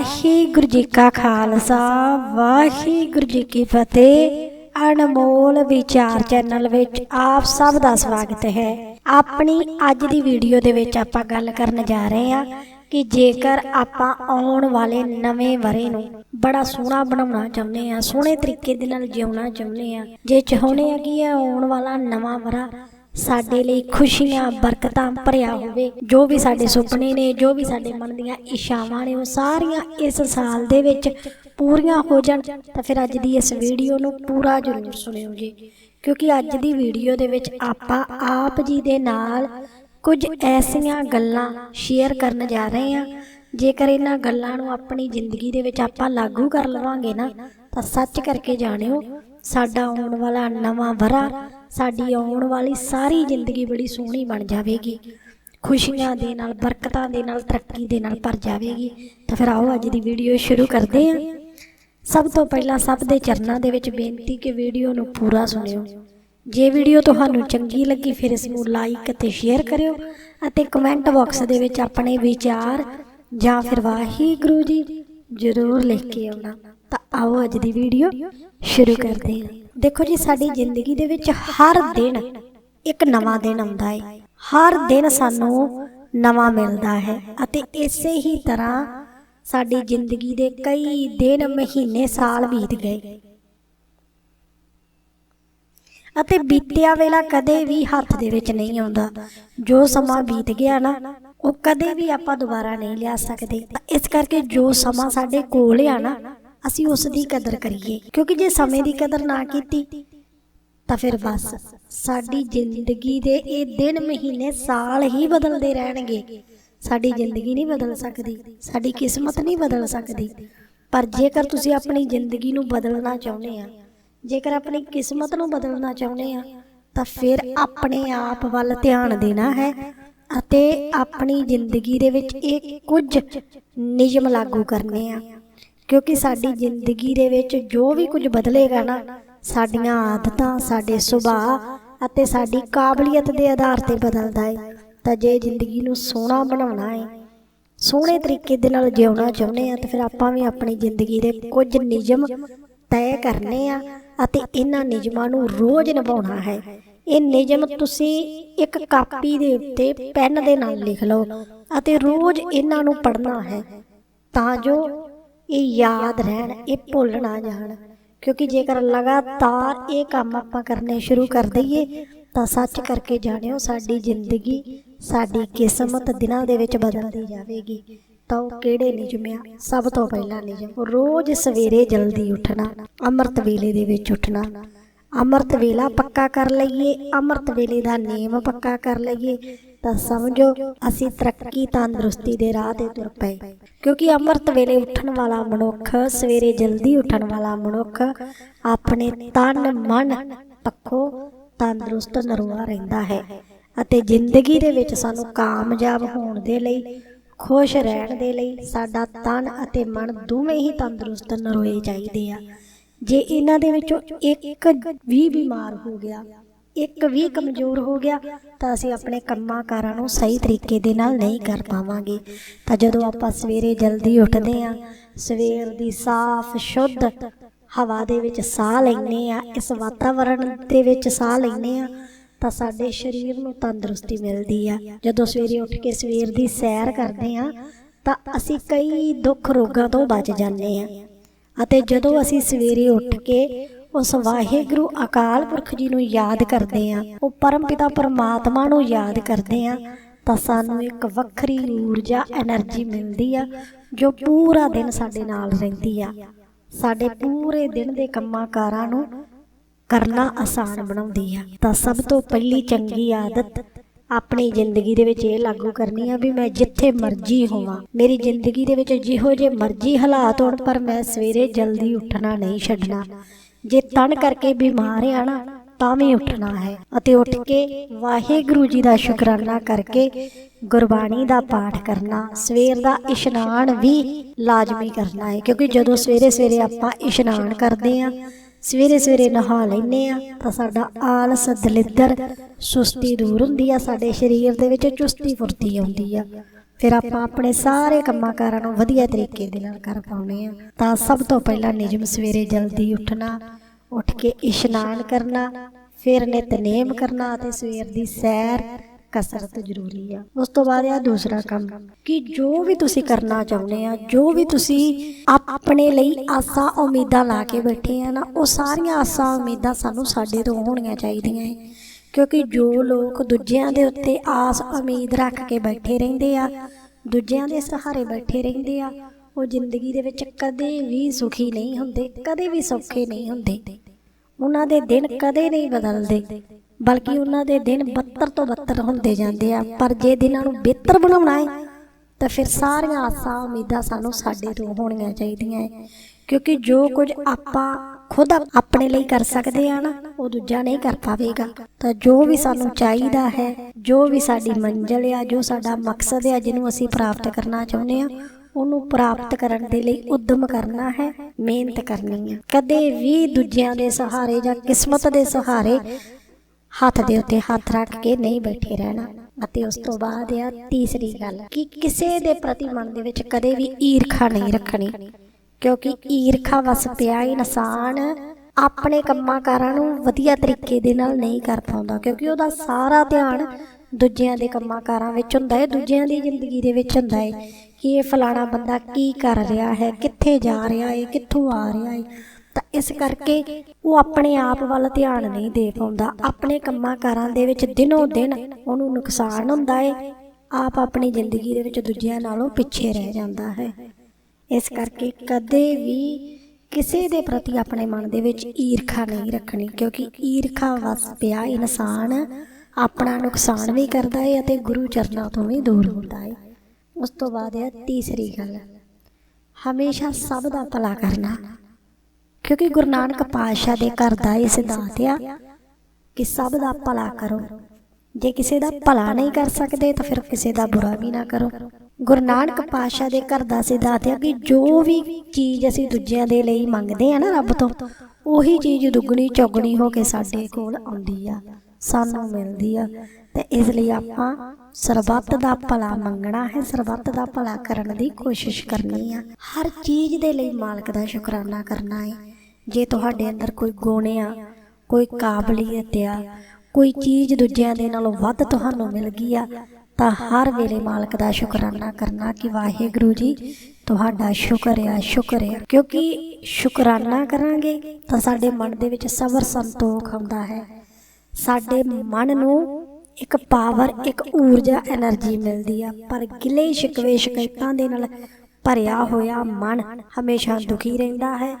ਵਾਹਿਗੁਰੂ ਜੀ ਕਾ ਖਾਲਸਾ, ਵਾਹਿਗੁਰੂ ਜੀ ਕੀ ਫਤਿਹ। ਅਨਮੋਲ ਵਿਚਾਰ ਚੈਨਲ ਵਿੱਚ ਆਪ ਸਭ ਦਾ ਸਵਾਗਤ ਹੈ। ਆਪਣੀ ਅੱਜ ਦੀ ਵੀਡੀਓ ਦੇ ਵਿੱਚ ਆਪਾਂ ਗੱਲ ਕਰਨ ਜਾ ਰਹੇ ਹਾਂ ਕਿ ਜੇਕਰ ਆਪਾਂ ਆਉਣ ਵਾਲੇ ਨਵੇਂ ਵਰੇ ਨੂੰ ਬੜਾ ਸੋਹਣਾ ਬਣਾਉਣਾ ਚਾਹੁੰਦੇ ਆ ਸੋਹਣੇ ਤਰੀਕੇ ਦੇ ਨਾਲ ਜਿਉਣਾ ਚਾਹੁੰਦੇ ਆ ਜੇ ਚਾਹੁੰਦੇ ਆ ਕਿ ਇਹ ਆਉਣ ਵਾਲਾ ਨਵਾਂ ਵਰਾ ਸਾਡੇ ਲਈ ਖੁਸ਼ੀਆਂ, ਬਰਕਤਾਂ ਭਰਿਆ ਹੋਵੇ। ਜੋ ਵੀ ਸਾਡੇ ਸੁਪਨੇ ਨੇ, ਜੋ ਵੀ ਸਾਡੇ ਮਨ ਦੀਆਂ ਇਸ਼ਾਵਾਂ ਨੇ, ਉਹ ਸਾਰੀਆਂ ਇਸ ਸਾਲ ਦੇ ਵਿੱਚ ਪੂਰੀਆਂ ਹੋ ਜਾਣ। ਤਾਂ ਫਿਰ ਅੱਜ ਦੀ ਇਸ ਵੀਡੀਓ ਨੂੰ ਪੂਰਾ ਜ਼ਰੂਰ ਸੁਣਿਓ ਜੀ। ਕਿਉਂਕਿ ਅੱਜ ਦੀ ਵੀਡੀਓ ਦੇ ਵਿੱਚ ਆਪਾਂ ਆਪ ਜੀ ਦੇ ਨਾਲ ਕੁਝ ਐਸੀਆਂ ਗੱਲਾਂ ਸ਼ੇਅਰ ਕਰਨ ਜਾ ਰਹੇ ਹਾਂ। ਜੇਕਰ ਇਹਨਾਂ ਗੱਲਾਂ ਨੂੰ ਆਪਣੀ ਜ਼ਿੰਦਗੀ ਦੇ ਵਿੱਚ ਆਪਾਂ ਲਾਗੂ ਕਰ ਲਵਾਂਗੇ ਨਾ, ਤਾਂ ਸੱਚ ਕਰਕੇ ਜਾਣਿਓ ਸਾਡਾ ਆਉਣ ਵਾਲਾ ਨਵਾਂ ਵਰਾ, ਸਾਡੀ ਆਉਣ ਵਾਲੀ ਸਾਰੀ ਜ਼ਿੰਦਗੀ ਬੜੀ ਸੋਹਣੀ ਬਣ ਜਾਵੇਗੀ। ਖੁਸ਼ੀਆਂ ਦੇ ਨਾਲ, ਬਰਕਤਾਂ ਦੇ ਨਾਲ, ਤਰੱਕੀ ਦੇ ਨਾਲ ਭਰ ਜਾਵੇਗੀ। ਤਾਂ ਫਿਰ ਆਓ ਅੱਜ ਦੀ ਵੀਡੀਓ ਸ਼ੁਰੂ ਕਰਦੇ ਹਾਂ। ਸਭ ਤੋਂ ਪਹਿਲਾਂ ਸਭ ਦੇ ਚਰਨਾਂ ਦੇ ਵਿੱਚ ਬੇਨਤੀ ਕਿ ਵੀਡੀਓ ਨੂੰ ਪੂਰਾ ਸੁਣਿਓ। ਜੇ ਵੀਡੀਓ ਤੁਹਾਨੂੰ ਚੰਗੀ ਲੱਗੀ, ਫਿਰ ਇਸ ਨੂੰ ਲਾਈਕ ਅਤੇ ਸ਼ੇਅਰ ਕਰਿਓ ਅਤੇ ਕਮੈਂਟ ਬਾਕਸ ਦੇ ਵਿੱਚ ਆਪਣੇ ਵਿਚਾਰ ਜਾਂ ਫਿਰ ਵਾਹਿਗੁਰੂ ਜੀ ਜ਼ਰੂਰ ਲਿਖ ਕੇ ਆਉਣਾ। ਆਓ ਅੱਜ ਦੀ ਵੀਡੀਓ ਸ਼ੁਰੂ ਕਰਦੇ ਹਾਂ। ਦੇਖੋ ਜੀ, ਸਾਡੀ ਜ਼ਿੰਦਗੀ ਦੇ ਵਿੱਚ ਹਰ ਦਿਨ ਇੱਕ ਨਵਾਂ ਦਿਨ ਆਉਂਦਾ ਹੈ ਹਰ ਦਿਨ ਸਾਨੂੰ ਨਵਾਂ ਮਿਲਦਾ ਹੈ ਅਤੇ ਇਸੇ ਹੀ ਤਰ੍ਹਾਂ ਸਾਡੀ ਜ਼ਿੰਦਗੀ ਦੇ ਕਈ ਦਿਨ, ਮਹੀਨੇ, ਸਾਲ ਬੀਤ ਗਏ। ਅਤੇ ਬੀਤਿਆ ਵੇਲਾ ਕਦੇ ਵੀ ਹੱਥ ਦੇ ਵਿੱਚ ਨਹੀਂ ਆਉਂਦਾ। ਜੋ ਸਮਾਂ ਬੀਤ ਗਿਆ ਨਾ, ਉਹ ਕਦੇ ਵੀ ਆਪਾਂ ਦੁਬਾਰਾ ਨਹੀਂ ਲਿਆ ਸਕਦੇ। ਤਾਂ ਇਸ ਕਰਕੇ ਜੋ ਸਮਾਂ ਸਾਡੇ ਕੋਲ ਆ ਨਾ ਅਸੀਂ ਉਸ ਦੀ ਕਦਰ ਕਰੀਏ, ਕਿਉਂਕਿ ਜੇ ਸਮੇਂ ਦੀ ਕਦਰ ਨਾ ਕੀਤੀ, ਤਾਂ ਫਿਰ ਬਸ ਸਾਡੀ ਜ਼ਿੰਦਗੀ ਦੇ ਇਹ ਦਿਨ ਮਹੀਨੇ ਸਾਲ ਹੀ ਬਦਲਦੇ ਰਹਿਣਗੇ। ਸਾਡੀ ਜ਼ਿੰਦਗੀ ਨਹੀਂ ਬਦਲ ਸਕਦੀ, ਸਾਡੀ ਕਿਸਮਤ ਨਹੀਂ ਬਦਲ ਸਕਦੀ। ਪਰ ਜੇਕਰ ਤੁਸੀਂ ਆਪਣੀ ਜ਼ਿੰਦਗੀ ਨੂੰ ਬਦਲਣਾ ਚਾਹੁੰਦੇ ਆ, ਜੇਕਰ ਆਪਣੀ ਕਿਸਮਤ ਨੂੰ ਬਦਲਣਾ ਚਾਹੁੰਦੇ ਆ, ਤਾਂ ਫਿਰ ਆਪਣੇ ਆਪ ਵੱਲ ਧਿਆਨ ਦੇਣਾ ਹੈ ਅਤੇ ਆਪਣੀ ਜ਼ਿੰਦਗੀ ਦੇ ਵਿੱਚ ਇਹ ਕੁਝ ਨਿਯਮ ਲਾਗੂ ਕਰਨੇ ਆ। ਕਿਉਂਕਿ ਸਾਡੀ ਜ਼ਿੰਦਗੀ ਦੇ ਵਿੱਚ ਜੋ ਵੀ ਕੁਝ ਬਦਲੇਗਾ ਨਾ ਸਾਡੀਆਂ ਆਦਤਾਂ ਸਾਡੇ ਸੁਭਾਅ ਅਤੇ ਸਾਡੀ ਕਾਬਲੀਅਤ ਦੇ ਆਧਾਰ ਤੇ ਬਦਲਦਾ ਹੈ ਤਾਂ ਜੇ ਜ਼ਿੰਦਗੀ ਨੂੰ ਸੋਹਣਾ ਬਣਾਉਣਾ ਹੈ ਸੋਹਣੇ ਤਰੀਕੇ ਦੇ ਨਾਲ ਜਿਉਣਾ ਚਾਹੁੰਦੇ ਆ ਤਾਂ ਫਿਰ ਆਪਾਂ ਵੀ ਆਪਣੀ ਜ਼ਿੰਦਗੀ ਦੇ ਕੁਝ ਨਿਯਮ ਤੈਅ ਕਰਨੇ ਆ ਅਤੇ ਇਹਨਾਂ ਨਿਯਮਾਂ ਨੂੰ ਰੋਜ਼ ਨਿਭਾਉਣਾ ਹੈ। ਇਹ ਨਿਯਮ ਤੁਸੀਂ ਇੱਕ ਕਾਪੀ ਦੇ ਉੱਤੇ ਪੈਨ ਦੇ ਨਾਲ ਲਿਖ ਲਓ ਅਤੇ ਰੋਜ਼ ਇਹਨਾਂ ਨੂੰ ਪੜ੍ਹਨਾ ਹੈ। ਤਾਂ ਜੋ ਇਹ ਯਾਦ ਰਹਿਣ, ਇਹ ਭੁੱਲ ਨਾ ਜਾਣ। ਕਿਉਂਕਿ ਜੇਕਰ ਲਗਾਤਾਰ ਇਹ ਕੰਮ ਆਪਾਂ ਕਰਨੇ ਸ਼ੁਰੂ ਕਰ ਦਈਏ, ਤਾਂ ਸੱਚ ਕਰਕੇ ਜਾਣਿਓ ਸਾਡੀ ਜ਼ਿੰਦਗੀ, ਸਾਡੀ ਕਿਸਮਤ ਦਿਨਾਂ ਦੇ ਵਿੱਚ ਬਦਲਦੀ ਜਾਵੇਗੀ। ਤਾਂ ਉਹ ਕਿਹੜੇ ਨਿਯਮ ਆ? ਸਭ ਤੋਂ ਪਹਿਲਾ ਨਿਯਮ, ਰੋਜ਼ ਸਵੇਰੇ ਜਲਦੀ ਉੱਠਣਾ, ਅੰਮ੍ਰਿਤ ਵੇਲੇ ਦੇ ਵਿੱਚ ਉੱਠਣਾ। ਅੰਮ੍ਰਿਤ ਵੇਲਾ ਪੱਕਾ ਕਰ ਲਈਏ, ਅੰਮ੍ਰਿਤ ਵੇਲੇ ਦਾ ਨੇਮ ਪੱਕਾ ਕਰ ਲਈਏ। ਤਾਂ ਸਮਝੋ, ਅਸੀਂ ਤਰੱਕੀ ਤੰਦਰੁਸਤੀ ਦੇ ਰਾਹ ਤੇ ਤੁਰ ਪਏ। ਕਿਉਂਕਿ ਅੰਮ੍ਰਿਤ ਵੇਲੇ ਉੱਠਣ ਵਾਲਾ ਮਨੁੱਖ, ਸਵੇਰੇ ਜਲਦੀ ਉੱਠਣ ਵਾਲਾ ਮਨੁੱਖ, ਆਪਣੇ ਤਨ, ਮਨ ਪੱਖੋਂ ਤੰਦਰੁਸਤ ਨਰੋਆ ਰਹਿੰਦਾ ਹੈ ਅਤੇ ਜ਼ਿੰਦਗੀ ਦੇ ਵਿੱਚ ਸਾਨੂੰ ਕਾਮਯਾਬ ਹੋਣ ਦੇ ਲਈ, ਖੁਸ਼ ਰਹਿਣ ਦੇ ਲਈ ਸਾਡਾ ਤਨ ਅਤੇ ਮਨ ਦੋਵੇਂ ਹੀ ਤੰਦਰੁਸਤ ਨਰੋਏ ਚਾਹੀਦੇ ਆ। ਜੇ ਇਹਨਾਂ ਦੇ ਵਿੱਚੋਂ ਇੱਕ ਵੀ ਬਿਮਾਰ ਹੋ ਗਿਆ ਇੱਕ ਵੀ ਕਮਜ਼ੋਰ ਹੋ ਗਿਆ ਤਾਂ ਅਸੀਂ ਆਪਣੇ ਕੰਮਾਂ ਕਾਰਾਂ ਨੂੰ ਸਹੀ ਤਰੀਕੇ ਦੇ ਨਾਲ ਨਹੀਂ ਕਰ ਪਾਵਾਂਗੇ। ਤਾਂ ਜਦੋਂ ਆਪਾਂ ਸਵੇਰੇ ਜਲਦੀ ਉੱਠਦੇ ਆ ਸਵੇਰ ਦੀ ਸਾਫ਼, ਸ਼ੁੱਧ ਹਵਾ ਦੇ ਵਿੱਚ ਸਾਹ ਲੈਂਦੇ ਆ ਇਸ ਵਾਤਾਵਰਣ ਦੇ ਵਿੱਚ ਸਾਹ ਲੈਂਦੇ ਆ ਤਾਂ ਸਾਡੇ ਸਰੀਰ ਨੂੰ ਤੰਦਰੁਸਤੀ ਮਿਲਦੀ ਆ। ਜਦੋਂ ਸਵੇਰੇ ਉੱਠ ਕੇ ਸਵੇਰ ਦੀ ਸੈਰ ਕਰਦੇ ਆ ਤਾਂ ਅਸੀਂ ਕਈ ਦੁੱਖ ਰੋਗਾਂ ਤੋਂ ਬਚ ਜਾਂਦੇ ਆ ਅਤੇ ਜਦੋਂ ਅਸੀਂ ਸਵੇਰੇ ਉੱਠ ਕੇ ਉਸ ਵਾਹਿਗੁਰੂ ਅਕਾਲ ਪੁਰਖ ਜੀ ਨੂੰ ਯਾਦ ਕਰਦੇ ਆ, ਉਹ ਪਰਮ ਪਿਤਾ ਪਰਮਾਤਮਾ ਨੂੰ ਯਾਦ ਕਰਦੇ ਆ, ਤਾਂ ਸਾਨੂੰ ਇੱਕ ਵੱਖਰੀ ਊਰਜਾ એનર્ਜੀ ਮਿਲਦੀ ਆ, ਜੋ ਪੂਰਾ ਦਿਨ ਸਾਡੇ ਨਾਲ ਰਹਿੰਦੀ ਆ। ਸਾਡੇ ਪੂਰੇ ਦਿਨ ਦੇ ਕੰਮਾਂ ਕਾਰਾਂ ਨੂੰ ਕਰਨਾ ਆਸਾਨ ਬਣਾਉਂਦੀ ਆ। ਤਾਂ ਸਭ ਤੋਂ ਪਹਿਲੀ ਚੰਗੀ ਆਦਤ ਆਪਣੀ ਜ਼ਿੰਦਗੀ ਦੇ ਵਿੱਚ ਇਹ ਲਾਗੂ ਕਰਨੀ ਆ ਵੀ ਮੈਂ ਜਿੱਥੇ ਮਰਜ਼ੀ ਹੋਵਾਂ। ਮੇਰੀ ਜ਼ਿੰਦਗੀ ਦੇ ਵਿੱਚ ਜਿਹੋ ਜੇ ਮਰਜ਼ੀ ਹਾਲਾਤ ਹੋਣ, ਪਰ ਮੈਂ ਸਵੇਰੇ ਜਲਦੀ ਉੱਠਣਾ ਨਹੀਂ ਛੱਡਣਾ। ਜੇ ਤਣ ਕਰਕੇ ਬਿਮਾਰ ਆ ਨਾ, ਤਾਂ ਵੀ ਉੱਠਣਾ ਹੈ। ਅਤੇ ਉੱਠ ਕੇ ਵਾਹਿਗੁਰੂ ਜੀ ਦਾ ਸ਼ੁਕਰਾਨਾ ਕਰਕੇ ਗੁਰਬਾਣੀ ਦਾ ਪਾਠ ਕਰਨਾ, ਸਵੇਰ ਦਾ ਇਸ਼ਨਾਨ ਵੀ ਲਾਜ਼ਮੀ ਕਰਨਾ ਹੈ। ਕਿਉਂਕਿ ਜਦੋਂ ਸਵੇਰੇ ਸਵੇਰੇ ਆਪਾਂ ਇਸ਼ਨਾਨ ਕਰਦੇ ਆ ਸਵੇਰੇ ਸਵੇਰੇ ਨਹਾ ਲੈਨੇ ਆ, ਤਾਂ ਸਾਡਾ ਆਲਸ, ਦਲਿੱਦਰ, ਸੁਸਤੀ ਦੂਰ ਹੁੰਦੀ ਆ, ਸਾਡੇ ਸਰੀਰ ਦੇ ਵਿੱਚ ਚੁਸਤੀ ਫੁਰਤੀ ਆਉਂਦੀ ਆ। ਫਿਰ ਆਪਾਂ ਆਪਣੇ ਸਾਰੇ ਕੰਮਾਂ ਕਾਰਾਂ ਨੂੰ ਵਧੀਆ ਤਰੀਕੇ ਦੇ ਨਾਲ ਕਰ ਪਾਉਣੇ ਆ। ਤਾਂ ਸਭ ਤੋਂ ਪਹਿਲਾਂ ਨਿਯਮ ਸਵੇਰੇ ਜਲਦੀ ਉੱਠਣਾ, ਉੱਠ ਕੇ ਇਸ਼ਨਾਨ ਕਰਨਾ, ਫਿਰ ਨਿਤਨੇਮ ਕਰਨਾ ਅਤੇ ਸਵੇਰ ਦੀ ਸੈਰ ਕਸਰਤ ਜ਼ਰੂਰੀ ਆ। ਉਸ ਤੋਂ ਬਾਅਦ ਆ ਦੂਸਰਾ ਕੰਮ, ਕਿ ਜੋ ਵੀ ਤੁਸੀਂ ਕਰਨਾ ਚਾਹੁੰਦੇ ਆ, ਜੋ ਵੀ ਤੁਸੀਂ ਆਪਣੇ ਲਈ ਆਸਾਂ ਉਮੀਦਾਂ ਲਾ ਕੇ ਬੈਠੇ ਆ ਨਾ, ਉਹ ਸਾਰੀਆਂ ਆਸਾਂ ਉਮੀਦਾਂ ਸਾਨੂੰ ਸਾਡੇ ਤੋਂ ਹੋਣੀਆਂ ਚਾਹੀਦੀਆਂ ਹੈ ਕਿਉਂਕਿ ਜੋ ਲੋਕ ਦੂਜਿਆਂ ਦੇ ਉੱਤੇ ਆਸ, ਉਮੀਦ ਰੱਖ ਕੇ ਬੈਠੇ ਰਹਿੰਦੇ ਆ, ਦੂਜਿਆਂ ਦੇ ਸਹਾਰੇ ਬੈਠੇ ਰਹਿੰਦੇ ਆ, ਉਹ ਜ਼ਿੰਦਗੀ ਦੇ ਵਿੱਚ ਕਦੇ ਵੀ ਸੁਖੀ ਨਹੀਂ ਹੁੰਦੇ, ਕਦੇ ਵੀ ਸੌਖੇ ਨਹੀਂ ਹੁੰਦੇ। ਉਹਨਾਂ ਦੇ ਦਿਨ ਕਦੇ ਨਹੀਂ ਬਦਲਦੇ। ਬਲਕਿ ਉਹਨਾਂ ਦੇ ਦਿਨ ਬੱਤਰ ਤੋਂ ਬੱਤਰ ਹੁੰਦੇ ਜਾਂਦੇ ਆ। ਪਰ ਜੇ ਦਿਨਾਂ ਨੂੰ ਬਿਹਤਰ ਬਣਾਉਣਾ ਹੈ ਤਾਂ ਫਿਰ ਸਾਰੀਆਂ ਆਸਾਂ ਉਮੀਦਾਂ ਸਾਨੂੰ ਸਾਡੇ ਤੋਂ ਹੋਣੀਆਂ ਚਾਹੀਦੀਆਂ ਹੈ ਕਿਉਂਕਿ ਜੋ ਕੁਝ ਆਪਾਂ ਖੁਦ ਆਪਣੇ ਲਈ ਕਰ ਸਕਦੇ ਆ ਨਾ, ਉਹ ਦੂਜਾ ਨਹੀਂ ਕਰ ਪਾਵੇਗਾ। ਤਾਂ ਜੋ ਵੀ ਸਾਨੂੰ ਚਾਹੀਦਾ ਹੈ, ਜੋ ਵੀ ਸਾਡੀ ਮੰਜ਼ਿਲ ਆ, ਜੋ ਸਾਡਾ ਮਕਸਦ ਆ, ਜਿਹਨੂੰ ਅਸੀਂ ਪ੍ਰਾਪਤ ਕਰਨਾ ਚਾਹੁੰਦੇ ਆ, ਉਹਨੂੰ ਪ੍ਰਾਪਤ ਕਰਨ ਦੇ ਲਈ ਉਦਮ ਕਰਨਾ ਹੈ, ਮਿਹਨਤ ਕਰਨੀ ਹੈ। ਕਦੇ ਵੀ ਦੂਜਿਆਂ ਦੇ ਸਹਾਰੇ ਜਾਂ ਕਿਸਮਤ ਦੇ ਸਹਾਰੇ ਹੱਥ ਦੇ ਉੱਤੇ ਹੱਥ ਰੱਖ ਕੇ ਨਹੀਂ ਬੈਠੇ ਰਹਿਣਾ। ਅਤੇ ਉਸ ਤੋਂ ਬਾਅਦ ਆ ਤੀਸਰੀ ਗੱਲ ਕਿ ਕਿਸੇ ਦੇ ਪ੍ਰਤੀ ਮਨ ਦੇ ਵਿੱਚ ਕਦੇ ਵੀ ਈਰਖਾ ਨਹੀਂ ਰੱਖਣੀ। ਕਿਉਂਕਿ ਈਰਖਾ ਵਸ ਪਿਆ ਇਨਸਾਨ ਆਪਣੇ ਕੰਮਾਂ ਕਾਰਾਂ ਨੂੰ ਵਧੀਆ ਤਰੀਕੇ ਦੇ ਨਾਲ ਨਹੀਂ ਕਰ ਪਾਉਂਦਾ। ਕਿਉਂਕਿ ਉਹਦਾ ਸਾਰਾ ਧਿਆਨ ਦੂਜਿਆਂ ਦੇ ਕੰਮਾਂ ਕਾਰਾਂ ਵਿੱਚ ਹੁੰਦਾ ਹੈ, ਦੂਜਿਆਂ ਦੀ ਜ਼ਿੰਦਗੀ ਦੇ ਵਿੱਚ ਹੁੰਦਾ ਹੈ ਕਿ ਇਹ ਫਲਾਣਾ ਬੰਦਾ ਕੀ ਕਰ ਰਿਹਾ ਹੈ, ਕਿੱਥੇ ਜਾ ਰਿਹਾ ਹੈ, ਕਿੱਥੋਂ ਆ ਰਿਹਾ ਹੈ। ਤਾਂ ਇਸ ਕਰਕੇ ਉਹ ਆਪਣੇ ਆਪ ਵੱਲ ਧਿਆਨ ਨਹੀਂ ਦੇ ਪਾਉਂਦਾ। ਆਪਣੇ ਕੰਮਾਂ ਕਾਰਾਂ ਦੇ ਵਿੱਚ ਦਿਨੋਂ ਦਿਨ ਉਹਨੂੰ ਨੁਕਸਾਨ ਹੁੰਦਾ ਹੈ ਆਪ ਆਪਣੀ ਜ਼ਿੰਦਗੀ ਦੇ ਵਿੱਚ ਦੂਜਿਆਂ ਨਾਲੋਂ ਪਿੱਛੇ ਰਹਿ ਜਾਂਦਾ ਹੈ। ਇਸ ਕਰਕੇ ਕਦੇ ਵੀ ਕਿਸੇ ਦੇ ਪ੍ਰਤੀ ਆਪਣੇ ਮਨ ਦੇ ਵਿੱਚ ਈਰਖਾ ਨਹੀਂ ਰੱਖਣੀ, ਕਿਉਂਕਿ ਈਰਖਾ ਵਸ ਪਿਆ ਇਨਸਾਨ ਆਪਣਾ ਨੁਕਸਾਨ ਵੀ ਕਰਦਾ ਹੈ ਅਤੇ ਗੁਰੂ ਚਰਨਾਂ ਤੋਂ ਵੀ ਦੂਰ ਹੁੰਦਾ ਹੈ ਉਸ ਤੋਂ ਬਾਅਦ ਹੈ ਤੀਸਰੀ ਗੱਲ। ਹਮੇਸ਼ਾ ਸਭ ਦਾ ਭਲਾ ਕਰਨਾ। ਕਿਉਂਕਿ ਗੁਰੂ ਨਾਨਕ ਪਾਤਸ਼ਾਹ ਦੇ ਘਰ ਦਾ ਇਹ ਸਿਧਾਂਤ ਆ ਕਿ ਸਭ ਦਾ ਭਲਾ ਕਰੋ। ਜੇ ਕਿਸੇ ਦਾ ਭਲਾ ਨਹੀਂ ਕਰ ਸਕਦੇ ਤਾਂ ਫਿਰ ਕਿਸੇ ਦਾ ਬੁਰਾ ਵੀ ਨਾ ਕਰੋ। ਗੁਰੂ ਨਾਨਕ ਪਾਤਸ਼ਾਹ ਦੇ ਘਰ ਦਾ ਸਿਧਾਂਤ ਆ ਕਿ ਜੋ ਵੀ ਚੀਜ਼ ਅਸੀਂ ਦੂਜਿਆਂ ਦੇ ਲਈ ਮੰਗਦੇ ਆ ਨਾ ਰੱਬ ਤੋਂ, ਉਹੀ ਚੀਜ਼ ਦੁੱਗਣੀ, ਚੌਗਣੀ ਹੋ ਕੇ ਸਾਡੇ ਕੋਲ ਆਉਂਦੀ ਆ, ਸਾਨੂੰ ਮਿਲਦੀ ਆ। ਤੇ ਇਸ ਲਈ ਆਪਾਂ ਸਰਬੱਤ ਦਾ ਭਲਾ ਮੰਗਣਾ ਹੈ, ਸਰਬੱਤ ਦਾ ਭਲਾ ਕਰਨ ਦੀ ਕੋਸ਼ਿਸ਼ ਕਰਨੀ ਆ। ਹਰ ਚੀਜ਼ ਦੇ ਲਈ ਮਾਲਕ ਦਾ ਸ਼ੁਕਰਾਨਾ ਕਰਨਾ ਹੈ। ਜੇ ਤੁਹਾਡੇ ਅੰਦਰ ਕੋਈ ਗੁਣ ਆ, ਕੋਈ ਕਾਬਲੀਅਤ ਆ, ਕੋਈ ਚੀਜ਼ ਦੂਜਿਆਂ ਦੇ ਨਾਲੋਂ ਵੱਧ ਤੁਹਾਨੂੰ ਮਿਲ ਗਈ ਆ, ਤਾਂ ਹਰ ਵੇਲੇ ਮਾਲਕ ਦਾ ਸ਼ੁਕਰਾਨਾ ਕਰਨਾ ਕਿ ਵਾਹਿਗੁਰੂ ਜੀ, ਤੁਹਾਡਾ ਸ਼ੁਕਰ ਆ ਸ਼ੁਕਰ ਆ। ਕਿਉਂਕਿ ਸ਼ੁਕਰਾਨਾ ਕਰਾਂਗੇ ਤਾਂ ਸਾਡੇ ਮਨ ਦੇ ਵਿੱਚ ਸਬਰ ਸੰਤੋਖ ਆਉਂਦਾ ਹੈ। ਸਾਡੇ ਮਨ ਨੂੰ ਇੱਕ ਪਾਵਰ ਇੱਕ ਊਰਜਾ એનર્ਜੀ ਮਿਲਦੀ ਆ, ਪਰ ਗਿਲੇ ਸ਼ਿਕਵੇ ਸ਼ਿਕਾਇਤਾਂ ਦੇ ਨਾਲ ਭਰਿਆ ਹੋਇਆ ਮਨ ਹਮੇਸ਼ਾ ਦੁਖੀ ਰਹਿੰਦਾ ਹੈ।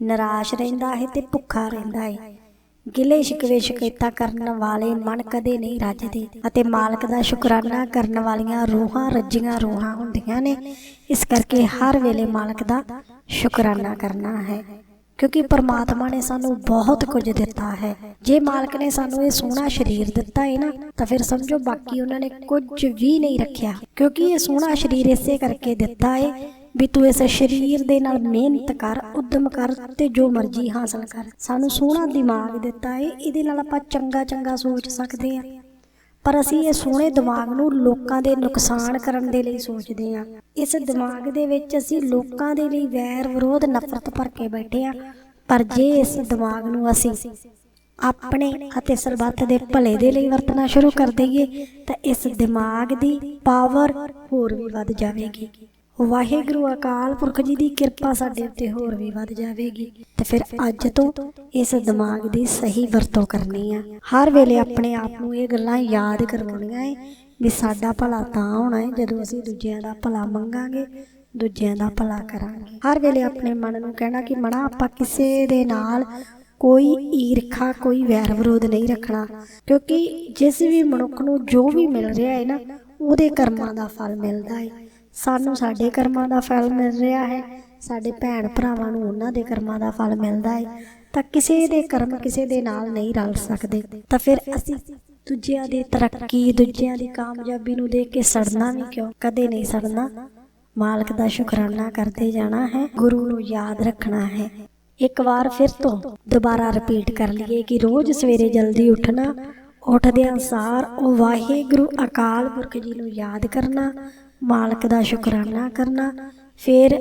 ਨਿਰਾਸ਼ ਰਹਿੰਦਾ ਹੈ ਤੇ ਭੁੱਖਾ ਰਹਿੰਦਾ ਹੈ। ਗਿਲੇ ਸ਼ਿਕਵੇ ਸ਼ਿਕਾਇਤਾਂ ਕਰਨ ਵਾਲੇ ਮਨ ਕਦੇ ਨਹੀਂ ਰੱਜਦੇ ਅਤੇ ਮਾਲਕ ਦਾ ਸ਼ੁਕਰਾਨਾ ਕਰਨ ਵਾਲੀਆਂ ਰੂਹਾਂ ਰੱਜੀਆਂ ਰੂਹਾਂ ਹੁੰਦੀਆਂ ਨੇ। ਇਸ ਕਰਕੇ ਹਰ ਵੇਲੇ ਮਾਲਕ ਦਾ ਸ਼ੁਕਰਾਨਾ ਕਰਨਾ ਹੈ, ਕਿਉਂਕਿ ਪਰਮਾਤਮਾ ਨੇ ਸਾਨੂੰ ਬਹੁਤ ਕੁਝ ਦਿੱਤਾ ਹੈ। ਜੇ ਮਾਲਕ ਨੇ ਸਾਨੂੰ ਇਹ ਸੋਹਣਾ ਸਰੀਰ ਦਿੱਤਾ ਹੈ ਨਾ, ਤਾਂ ਫਿਰ ਸਮਝੋ ਬਾਕੀ ਉਹਨਾਂ ਨੇ ਕੁਝ ਵੀ ਨਹੀਂ ਰੱਖਿਆ, ਕਿਉਂਕਿ ਇਹ ਸੋਹਣਾ ਸਰੀਰ ਇਸੇ ਕਰਕੇ ਦਿੱਤਾ ਹੈ ਵੀ ਤੂੰ ਇਸ ਸਰੀਰ ਦੇ ਨਾਲ ਮਿਹਨਤ ਕਰ, ਉਦਮ ਕਰ ਤੇ ਜੋ ਮਰਜ਼ੀ ਹਾਸਲ ਕਰ। ਸਾਨੂੰ ਸੋਹਣਾ ਦਿਮਾਗ ਦਿੱਤਾ ਹੈ ਇਹਦੇ ਨਾਲ ਆਪਾਂ ਚੰਗਾ ਚੰਗਾ ਸੋਚ ਸਕਦੇ ਹਾਂ ਪਰ ਅਸੀਂ ਇਹ ਸੋਹਣੇ ਦਿਮਾਗ ਨੂੰ ਲੋਕਾਂ ਦੇ ਨੁਕਸਾਨ ਕਰਨ ਦੇ ਲਈ ਸੋਚਦੇ ਹਾਂ ਇਸ ਦਿਮਾਗ ਦੇ ਵਿੱਚ ਅਸੀਂ ਲੋਕਾਂ ਦੇ ਲਈ ਵੈਰ ਵਿਰੋਧ, ਨਫ਼ਰਤ ਭਰ ਕੇ ਬੈਠੇ ਹਾਂ ਪਰ ਜੇ ਇਸ ਦਿਮਾਗ ਨੂੰ ਅਸੀਂ ਆਪਣੇ ਅਤੇ ਸਰਬੱਤ ਦੇ ਭਲੇ ਦੇ ਲਈ ਵਰਤਣਾ ਸ਼ੁਰੂ ਕਰ ਦਈਏ, ਤਾਂ ਇਸ ਦਿਮਾਗ ਦੀ ਪਾਵਰ ਹੋਰ ਵੀ ਵੱਧ ਜਾਵੇਗੀ। ਵਾਹਿਗੁਰੂ ਅਕਾਲ ਪੁਰਖ ਜੀ ਦੀ ਕਿਰਪਾ ਸਾਡੇ ਉੱਤੇ ਹੋਰ ਵੀ ਵੱਧ ਜਾਵੇਗੀ। ਤੇ ਫਿਰ ਅੱਜ ਤੋਂ ਇਸ ਦਿਮਾਗ ਦੀ ਸਹੀ ਵਰਤੋਂ ਕਰਨੀ ਆ। ਹਰ ਵੇਲੇ ਆਪਣੇ ਆਪ ਨੂੰ ਇਹ ਗੱਲਾਂ ਯਾਦ ਕਰਵਾਉਣੀਆਂ ਏ ਵੀ ਸਾਡਾ ਭਲਾ ਤਾਂ ਹੋਣਾ ਹੈ ਜਦੋਂ ਅਸੀਂ ਦੂਜਿਆਂ ਦਾ ਭਲਾ ਮੰਗਾਂਗੇ, ਦੂਜਿਆਂ ਦਾ ਭਲਾ ਕਰਾਂਗੇ। ਹਰ ਵੇਲੇ ਆਪਣੇ ਮਨ ਨੂੰ ਕਹਿਣਾ ਕਿ ਮਨਾ, ਆਪਾਂ ਕਿਸੇ ਦੇ ਨਾਲ ਕੋਈ ਈਰਖਾ, ਕੋਈ ਵੈਰ ਵਿਰੋਧ ਨਹੀਂ ਰੱਖਣਾ। ਕਿਉਂਕਿ ਜਿਸ ਵੀ ਮਨੁੱਖ ਨੂੰ ਜੋ ਵੀ ਮਿਲ ਰਿਹਾ ਹੈ ਨਾ, ਉਹਦੇ ਕਰਮਾਂ ਦਾ ਫਲ ਮਿਲਦਾ ਹੈ ਸਾਨੂੰ ਸਾਡੇ ਕਰਮਾਂ ਦਾ ਫਲ ਮਿਲ ਰਿਹਾ ਹੈ। ਸਾਡੇ ਭੈਣ ਭਰਾਵਾਂ ਨੂੰ ਉਹਨਾਂ ਦੇ ਕਰਮਾਂ ਦਾ ਫਲ ਮਿਲਦਾ ਹੈ। ਤਾਂ ਕਿਸੇ ਦੇ ਕਰਮ ਕਿਸੇ ਦੇ ਨਾਲ ਨਹੀਂ ਰਲ ਸਕਦੇ। ਤਾਂ ਫਿਰ ਅਸੀਂ ਦੂਜਿਆਂ ਦੀ ਤਰੱਕੀ ਦੂਜਿਆਂ ਦੀ ਕਾਮਯਾਬੀ ਨੂੰ ਦੇਖ ਕੇ ਸੜਨਾ ਵੀ ਕਿਉਂ? ਕਦੇ ਨਹੀਂ ਸੜਨਾ ਮਾਲਕ ਦਾ ਸ਼ੁਕਰਾਨਾ ਕਰਦੇ ਜਾਣਾ ਹੈ। ਗੁਰੂ ਨੂੰ ਯਾਦ ਰੱਖਣਾ ਹੈ। ਇੱਕ ਵਾਰ ਫਿਰ ਤੋਂ ਦੁਬਾਰਾ ਰਿਪੀਟ ਕਰ ਲਈਏ ਕਿ ਰੋਜ਼ ਸਵੇਰੇ ਜਲਦੀ ਉੱਠਣਾ ਉੱਠਦੇ ਅਨਸਾਰ ਉਹ ਵਾਹਿਗੁਰੂ ਅਕਾਲ ਪੁਰਖ ਜੀ ਨੂੰ ਯਾਦ ਕਰਨਾ। ਮਾਲਕ ਦਾ ਸ਼ੁਕਰਾਨਾ ਕਰਨਾ, ਫਿਰ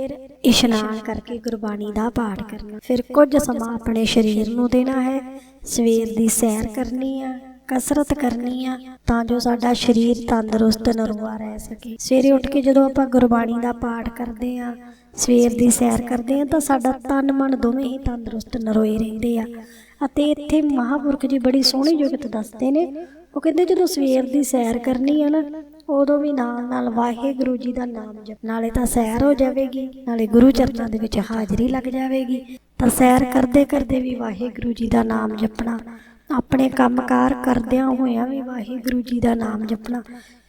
ਇਸ਼ਨਾਨ ਕਰਕੇ ਗੁਰਬਾਣੀ ਦਾ ਪਾਠ ਕਰਨਾ। ਫਿਰ ਕੁਝ ਸਮਾਂ ਆਪਣੇ ਸਰੀਰ ਨੂੰ ਦੇਣਾ ਹੈ। ਸਵੇਰ ਦੀ ਸੈਰ ਕਰਨੀ ਆ, ਕਸਰਤ ਕਰਨੀ ਆ, ਤਾਂ ਜੋ ਸਾਡਾ ਸਰੀਰ ਤੰਦਰੁਸਤ ਨਰਵਾ ਰਹਿ ਸਕੇ। ਸਵੇਰੇ ਉੱਠ ਕੇ ਜਦੋਂ ਆਪਾਂ ਗੁਰਬਾਣੀ ਦਾ ਪਾਠ ਕਰਦੇ ਆ, ਸਵੇਰ ਦੀ ਸੈਰ ਕਰਦੇ ਆ, ਤਾਂ ਸਾਡਾ ਤਨ ਮਨ ਦੋਵੇਂ ਹੀ ਤੰਦਰੁਸਤ ਨਰੋਏ ਰਹਿੰਦੇ ਆ। ਅਤੇ ਇੱਥੇ ਮਹਾਪੁਰਖ ਜੀ ਬੜੀ ਸੋਹਣੀ ਜੁਗਤ ਦੱਸਦੇ ਨੇ। ਉਹ ਕਹਿੰਦੇ ਜਦੋਂ ਸਵੇਰ ਦੀ ਸੈਰ ਕਰਨੀ ਆ ਨਾ ਉਦੋਂ ਵੀ ਨਾਲ ਨਾਲ ਵਾਹਿਗੁਰੂ ਜੀ ਦਾ ਨਾਮ ਜਪ ਨਾਲੇ ਤਾਂ ਸੈਰ ਹੋ ਜਾਵੇਗੀ, ਨਾਲੇ ਗੁਰੂ ਚਰਨਾਂ ਦੇ ਵਿੱਚ ਹਾਜ਼ਰੀ ਲੱਗ ਜਾਵੇਗੀ। ਤਾਂ ਸੈਰ ਕਰਦੇ ਕਰਦੇ ਵੀ ਵਾਹਿਗੁਰੂ ਜੀ ਦਾ ਨਾਮ ਜਪਣਾ, ਆਪਣੇ ਕੰਮਕਾਰ ਕਰਦਿਆਂ ਹੋਇਆਂ ਵੀ ਵਾਹਿਗੁਰੂ ਜੀ ਦਾ ਨਾਮ ਜਪਣਾ,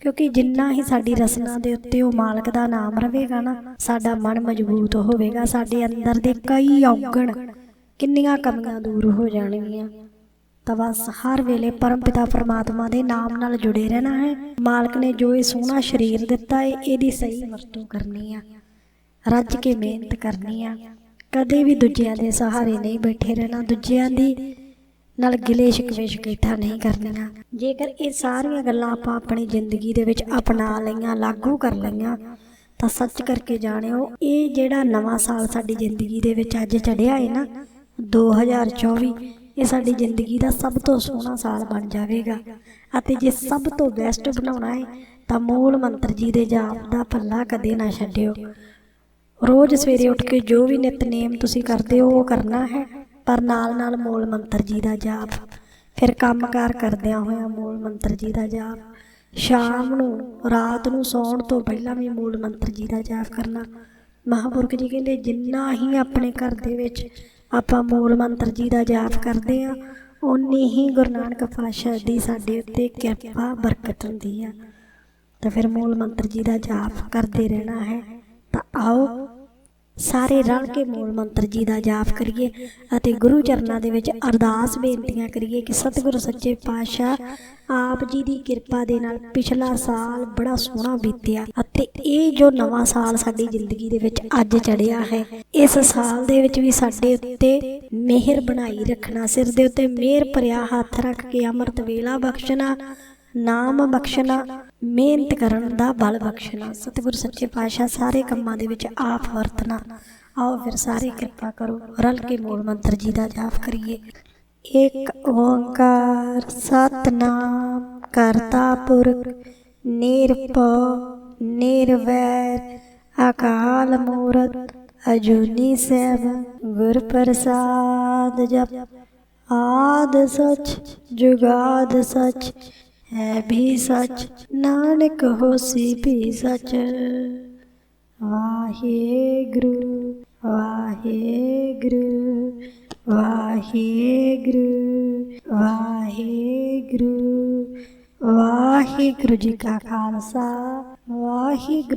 ਕਿਉਂਕਿ ਜਿੰਨਾ ਹੀ ਸਾਡੀ ਰਸਨਾ ਦੇ ਉੱਤੇ ਉਹ ਮਾਲਕ ਦਾ ਨਾਮ ਰਹੇਗਾ ਨਾ, ਸਾਡਾ ਮਨ ਮਜ਼ਬੂਤ ਹੋਵੇਗਾ, ਸਾਡੇ ਅੰਦਰ ਦੇ ਕਈ ਔਗਣ ਕਿੰਨੀਆਂ ਕਮੀਆਂ ਦੂਰ ਹੋ ਜਾਣਗੀਆਂ। ਤਾਂ ਬਸ ਹਰ ਵੇਲੇ ਪਰਮਪਿਤਾ ਪਰਮਾਤਮਾ ਦੇ ਨਾਮ ਨਾਲ ਜੁੜੇ ਰਹਿਣਾ ਹੈ। ਮਾਲਕ ਨੇ ਜੋ ਇਹ ਸੋਹਣਾ ਸਰੀਰ ਦਿੱਤਾ ਹੈ, ਇਹਦੀ ਸਹੀ ਵਰਤੋਂ ਕਰਨੀ ਆ। ਰੱਜ ਕੇ ਮਿਹਨਤ ਕਰਨੀ ਆ। ਕਦੇ ਵੀ ਦੂਜਿਆਂ ਦੇ ਸਹਾਰੇ ਨਹੀਂ ਬੈਠੇ ਰਹਿਣਾ, ਦੂਜਿਆਂ ਦੀ ਨਾਲ ਗਿਲੇ ਸ਼ਿਕਵੇ ਸ਼ਿਕਾਇਤਾਂ ਨਹੀਂ ਕਰਨੀਆਂ। ਜੇਕਰ ਇਹ ਸਾਰੀਆਂ ਗੱਲਾਂ ਆਪਾਂ ਆਪਣੀ ਜ਼ਿੰਦਗੀ ਦੇ ਵਿੱਚ ਅਪਣਾ ਲਈਆਂ, ਲਾਗੂ ਕਰ ਲਈਆਂ, ਤਾਂ ਸੱਚ ਕਰਕੇ ਜਾਣਿਓ, ਇਹ ਜਿਹੜਾ ਨਵਾਂ ਸਾਲ ਸਾਡੀ ਜ਼ਿੰਦਗੀ ਦੇ ਵਿੱਚ ਅੱਜ ਚੜਿਆ ਹੈ ਨਾ 2024 ਇਹ ਸਾਡੀ ਜ਼ਿੰਦਗੀ ਦਾ ਸਭ ਤੋਂ ਸੋਹਣਾ ਸਾਲ ਬਣ ਜਾਵੇਗਾ। ਅਤੇ ਜੇ ਸਭ ਤੋਂ ਬੈਸਟ ਬਣਾਉਣਾ ਹੈ, ਤਾਂ ਮੂਲ ਮੰਤਰ ਜੀ ਦੇ ਜਾਪ ਦਾ ਪੱਲਾ ਕਦੇ ਨਾ ਛੱਡਿਓ। ਰੋਜ਼ ਸਵੇਰੇ ਉੱਠ ਕੇ ਜੋ ਵੀ ਨਿਤਨੇਮ ਤੁਸੀਂ ਕਰਦੇ ਹੋ, ਉਹ ਕਰਨਾ ਹੈ, ਪਰ ਨਾਲ ਨਾਲ ਮੂਲ ਮੰਤਰ ਜੀ ਦਾ ਜਾਪ। ਫਿਰ ਕੰਮਕਾਰ ਕਰਦਿਆਂ ਹੋਇਆ ਮੂਲ ਮੰਤਰ ਜੀ ਦਾ ਜਾਪ। ਸ਼ਾਮ ਨੂੰ, ਰਾਤ ਨੂੰ ਸੌਣ ਤੋਂ ਪਹਿਲਾਂ ਵੀ ਮੂਲ ਮੰਤਰ ਜੀ ਦਾ ਜਾਪ ਕਰਨਾ। ਮਹਾਪੁਰਖ ਜੀ ਕਹਿੰਦੇ, ਜਿੰਨਾ ਹੀ ਆਪਣੇ ਘਰ ਦੇ ਵਿੱਚ ਆਪਾਂ ਮੂਲ ਮੰਤਰ ਜੀ ਦਾ ਜਾਪ ਕਰਦੇ ਆ ਉਨੀ ਹੀ ਗੁਰੂ ਨਾਨਕ ਪਾਤਸ਼ਾਹ ਦੀ ਸਾਡੇ ਉੱਤੇ ਕਿਰਪਾ, ਬਰਕਤ ਹੁੰਦੀ ਆ। ਤਾਂ ਫਿਰ ਮੂਲ ਮੰਤਰ ਜੀ ਦਾ ਜਾਪ ਕਰਦੇ ਰਹਿਣਾ ਹੈ। ਤਾਂ ਆਓ ਸਾਰੇ ਰਲ ਕੇ ਮੂਲ ਮੰਤਰ ਜੀ ਦਾ ਜਾਪ ਕਰੀਏ ਅਤੇ ਗੁਰੂ ਚਰਨਾਂ ਦੇ ਵਿੱਚ ਅਰਦਾਸ ਬੇਨਤੀਆਂ ਕਰੀਏ ਕਿ ਸਤਿਗੁਰੂ ਸੱਚੇ ਪਾਤਸ਼ਾਹ ਆਪ ਜੀ ਦੀ ਕਿਰਪਾ ਦੇ ਨਾਲ ਪਿਛਲਾ ਸਾਲ ਬੜਾ ਸੋਹਣਾ ਬੀਤਿਆ ਅਤੇ ਇਹ ਜੋ ਨਵਾਂ ਸਾਲ ਸਾਡੀ ਜ਼ਿੰਦਗੀ ਦੇ ਵਿੱਚ ਅੱਜ ਚੜਿਆ ਹੈ, ਇਸ ਸਾਲ ਦੇ ਵਿੱਚ ਵੀ ਸਾਡੇ ਉੱਤੇ ਮਿਹਰ ਬਣਾਈ ਰੱਖਣਾ, ਸਿਰ ਦੇ ਉੱਤੇ ਮਿਹਰ ਭਰਿਆ ਹੱਥ ਰੱਖ ਕੇ ਅੰਮ੍ਰਿਤ ਵੇਲਾ ਬਖਸ਼ਣਾ ਨਾਮ ਬਖਸ਼ਣਾ, ਮਿਹਨਤ ਕਰਨ ਦਾ ਬਲ ਬਖਸ਼ਣਾ। ਸਤਿਗੁਰ ਸੱਚੇ ਪਾਤਸ਼ਾਹ, ਸਾਰੇ ਕੰਮਾਂ ਦੇ ਵਿੱਚ ਆਪ ਵਰਤਣਾ। ਆਓ ਫਿਰ ਸਾਰੇ ਕਿਰਪਾ ਕਰੋ, ਰਲ ਕੇ ਮੂਲ ਮੰਤਰ ਜੀ ਦਾ ਜਾਪ ਕਰੀਏ। ਇੱਕ ਓੰਕਾਰ ਸਤਨਾਮ, ਕਰਤਾ ਪੁਰਖ, ਨਿਰਭਉ, ਨਿਰਵੈਰ, ਅਕਾਲ ਮੂਰਤ, ਅਜੂਨੀ ਸੈਭ ਗੁਰ ਪ੍ਰਸਾਦ ਜਪ। ਆਦ ਸਚ, ਜੁਗਾਦ ਸਚ ਹੈ ਵੀ ਸਚ, ਨਾਨਕ ਹੋਸੀ ਵੀ ਸਚ। ਵਾਹਿਗੁਰੂ ਵਾਹਿਗੁਰੂ ਵਾਹਿਗੁਰੂ ਵਾਹਿਗੁਰੂ ਵਾਹਿਗੁਰੂ ਜੀ ਕਾ ਖਾਲਸਾ, ਵਾਹਿਗੁਰੂ